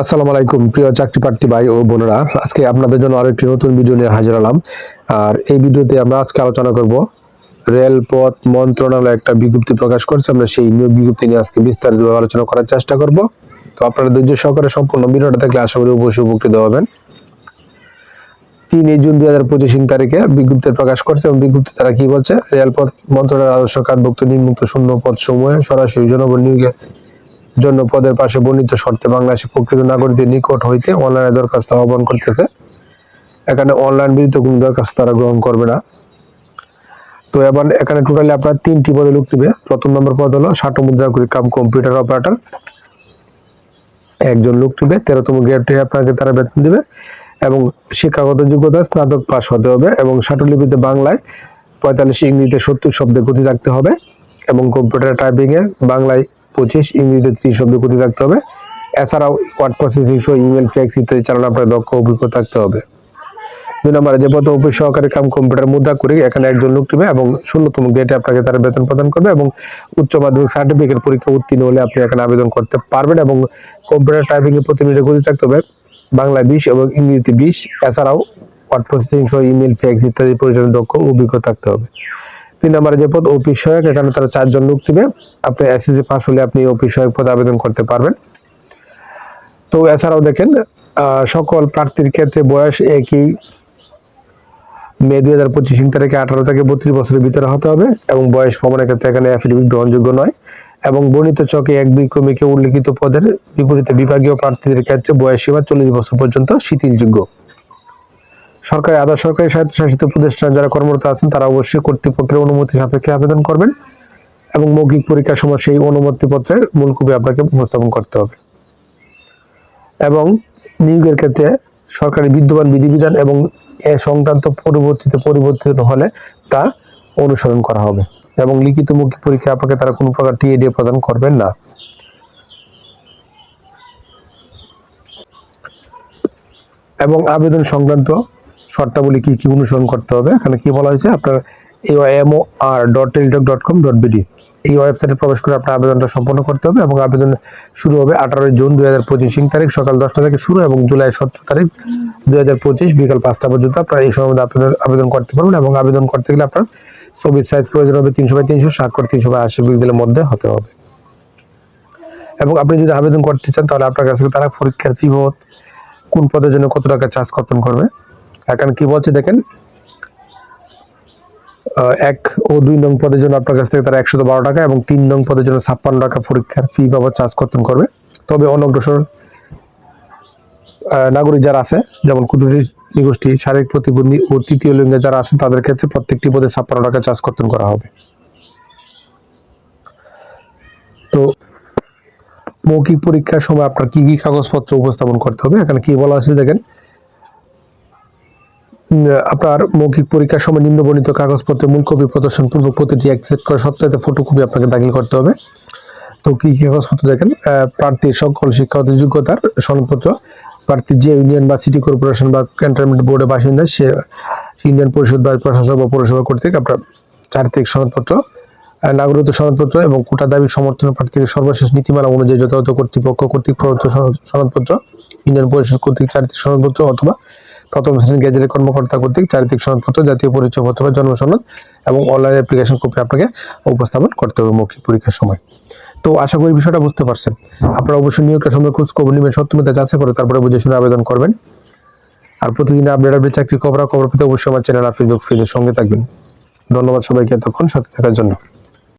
আসসালামু আলাইকুম, প্রিয় চাকরি প্রার্থী ভাই ও বোনেরা। আজকে আপনাদের জন্য আরও একটি নতুন ভিডিও নিয়ে হাজির হলাম। আর এই ভিডিওতে আমরা আজকে আলোচনা করব রেলপথ মন্ত্রণালয় একটা বিজ্ঞপ্তি প্রকাশ করছে। আমরা সেই নিয়োগ বিজ্ঞপ্তি নিয়ে আজকে বিস্তারিত আলোচনা করার চেষ্টা করব। তো আপনারা ধৈর্য সহকারে সম্পূর্ণ ভিডিওটা দেখলে আশা করি অবশ্যই উপকৃত হবেন। তিন জুন দুই হাজার পঁচিশ তারিখে বিজ্ঞপ্তি প্রকাশ করছে এবং বিজ্ঞপ্তি তারা কি বলছে? রেলপথ মন্ত্রণালয়ের আদর্শ কার্ডভুক্ত নিম্মুক্ত শূন্য পদ সমূহে সরাসরি জনগণ নিয়োগের জন্য পদের পাশে বর্ণিত শর্তে বাংলাদেশের প্রকৃত নাগরিকদের নিকট হইতে অনলাইনে দরখাস্ত আহ্বান করতেছে। এখানে অনলাইন ব্যতীত কোনো দরখাস্ত তারা গ্রহণ করবে না। তো এবার এখানে টোটালি আপনার তিনটি পদে লোক দিবে। প্রথম নম্বর পদ হলো ষাট মুদ্রা কাম কম্পিউটার অপারেটর। একজন লোক দিবে, তেরোতম গ্রেডে আপনাকে তারা বেতন দিবে এবং শিক্ষাগত যোগ্যতা স্নাতক পাস হতে হবে এবং ষাটলিপিতে বাংলায় পঁয়তাল্লিশ ইংরেজিতে সত্তর শব্দে গতি রাখতে হবে এবং কম্পিউটার টাইপিংয়ে বাংলায় পঁচিশ ইংরেজিতে ত্রিশ শব্দ গতি রাখতে হবে। এছাড়াও ওয়ার্ড প্রসেসিং সহ ইমেল ফ্যাক্স ইত্যাদি চালানো আপনার দক্ষ অভিজ্ঞতা থাকতে হবে। দুই নম্বরে যে পদ অফিস সহকারী কাম কম্পিউটার মুদ্রা করে এখানে একজন লোক নেবে এবং শূন্যতম গ্রেডে আপনাকে তারা বেতন প্রদান করবে এবং উচ্চ মাধ্যমিক সার্টিফিকেট পরীক্ষা উত্তীর্ণ হলে আপনি এখানে আবেদন করতে পারবেন এবং কম্পিউটার টাইপিং এ প্রতি মিনিটে গতি থাকতে হবে। বাংলায় বিশ এবং ইংরেজিতে বিশ। এছাড়াও ওয়ার্ড প্রসেসিং সহ ইমেল ফ্যাক্স ইত্যাদি পরিচালনা দক্ষ অভিজ্ঞতা থাকতে হবে। তিন নম্বরে যে পদ অফিস সহায়ক, এখানে তারা চারজন লোক দিবে। আপনি এসএসসি পাস হলে আপনি অফিস সহায়ক পদে আবেদন করতে পারবেন। তো এছাড়াও দেখেন সকল প্রার্থীর ক্ষেত্রে বয়স একই। মে দুই হাজার পঁচিশ তারিখে আঠারো থেকে বত্রিশ বছরের ভিতরে হতে হবে এবং বয়স প্রমাণের ক্ষেত্রে এখানে অ্যাফিডেভিট গ্রহণযোগ্য নয়। এবং বর্ণিত চকে এক দুই ক্রমিকে উল্লিখিত পদের বিপরীতে বিভাগীয় প্রার্থীদের ক্ষেত্রে বয়স সীমা চল্লিশ বছর পর্যন্ত শিথিলযোগ্য। সরকারি, আধা সরকারি স্বায়ত্তশাসিত প্রতিষ্ঠান যারা কর্মরত আছেন, তারা অবশ্যই কর্তৃপক্ষের অনুমতি সাপেক্ষে আবেদন করবেন এবং মৌখিক পরীক্ষার সময় সেই অনুমতি পত্রের মূল কপি আপনাকে উপস্থাপন করতে হবে। এবং নিয়োগের ক্ষেত্রে সরকারি বিদ্যমান বিধিবিধান এবং এ সংক্রান্ত পরিবর্তিত পরিবর্তিত হলে তা অনুসরণ করা হবে এবং লিখিত মৌখিক পরীক্ষা আপনাকে তারা কোনো প্রকার টিএডি প্রদান করবেন না। এবং আবেদন সংক্রান্ত শর্তাবলী কি কি অনুসরণ করতে হবে? এখানে কি বলা হয়েছে? আপনার এই MO R dot Teletalk dot com dot BD এই ওয়েবসাইটে প্রবেশ করে আপনার আবেদনটা সম্পন্ন করতে হবে এবং আবেদন শুরু হবে আঠারোই জুন দুই হাজার পঁচিশ তারিখ সকাল দশটা থেকে শুরু এবং জুলাই সতেরো তারিখ দুই হাজার পঁচিশ বিকাল পাঁচটা পর্যন্ত আপনারা এই সময় মধ্যে আবেদন করতে পারবেন এবং আবেদন করতে গেলে আপনার ছবির সাইজ প্রয়োজন হবে তিনশো বাই তিনশো স্বাক্ষর তিনশো বাই আশি পিক্সেলের মধ্যে হতে হবে। এবং আপনি যদি আবেদন করতে চান তাহলে আপনার কাছে তারা পরীক্ষার ফি কোন পদের জন্য কত টাকা চার্জ কর্তন করবে? এখানে কি বলছে দেখেন? এক ও দুই নং পদের জন্য আপনার কাছ থেকে তারা একশো বারো টাকা এবং তিন নং পদের জন্য ছাপ্পান্ন টাকা পরীক্ষার ফি বাবদ চার্জ কর্তন করবে। তবে অনগ্রসর নাগরিক যারা আছে, যেমন ক্ষুদ্র গোষ্ঠী শারীরিক প্রতিবন্ধী ও তৃতীয় লিঙ্গে যারা আছে, তাদের ক্ষেত্রে প্রত্যেকটি পদে ছাপ্পান্ন টাকা চার্জ কর্তন করা হবে। তো মৌখিক পরীক্ষার সময় আপনার কি কি কাগজপত্র উপস্থাপন করতে হবে? এখানে কি বলা আছে দেখেন? আপনার মৌখিক পরীক্ষার সময় নিম্নবর্ণিত কাগজপত্রের মূল কপি প্রদর্শন পূর্বক প্রতিটি অ্যাকসেপ্ট করে সত্যায়িত ফটোকপি আপনাকে দাখিল করতে হবে। তো কি কি কাগজপত্র দেখেন? আহ, প্রার্থীর সকল শিক্ষাগত যোগ্যতার সনদপত্র প্রার্থী যে ইউনিয়ন বা সিটি কর্পোরেশন বা ক্যান্টনমেন্ট বোর্ডের বাসিন্দা সে ইউনিয়ন পরিষদ বা প্রশাসক বা পৌরসভা কর্তৃক আপনার চারিত্রিক সনদপত্র নাগরিকত্ব সনদপত্র এবং কোটা দাবি সমর্থন প্রার্থীর সর্বশেষ নীতিমালা অনুযায়ী যথাযথ কর্তৃপক্ষ কর্তৃক প্রদত্ত সনদ- সনদপত্র ইউনিয়ন পরিষদ কর্তৃক চারিত্রিক সনদপত্র অথবা প্রথম শ্রেণির গেজেটের কর্মকর্তা কর্তৃক চারিত্রিক সনদপত্র, জাতীয় পরিচয়পত্র বা জন্ম সনদ এবং অনলাইন অ্যাপ্লিকেশন কপি আপনাকে উপস্থাপন করতে হবে মৌখিক পরীক্ষার সময়। তো আশা করি বিষয়টা বুঝতে পারছেন। আপনারা অবশ্যই নিয়োগের সময় খোঁজ খবর নেবেন সত্যমিতা যাচাই করে তারপরে বুঝে শুনে আবেদন করবেন। আর প্রতিদিন আপডেট আপডেট চাকরি খবর খবর পেতে অবশ্যই আমার চ্যানেল আর ফেসবুক পেজের সঙ্গে থাকবেন। ধন্যবাদ সবাইকে, এতক্ষণ সাথে থাকার জন্য।